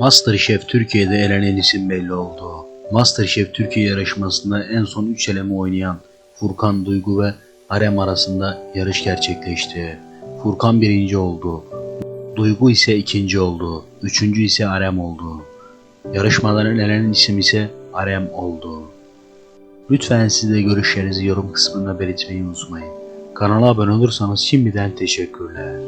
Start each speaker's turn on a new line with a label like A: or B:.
A: Masterchef Türkiye'de elenen isim belli oldu. Masterchef Türkiye yarışmasında en son 3 eleme oynayan Furkan Duygu ve Arem arasında yarış gerçekleşti. Furkan birinci oldu. Duygu ise ikinci oldu. Üçüncü ise Arem oldu. Yarışmaların elenen isim ise Arem oldu. Lütfen siz de görüşlerinizi yorum kısmında belirtmeyi unutmayın. Kanala abone olursanız şimdiden teşekkürler.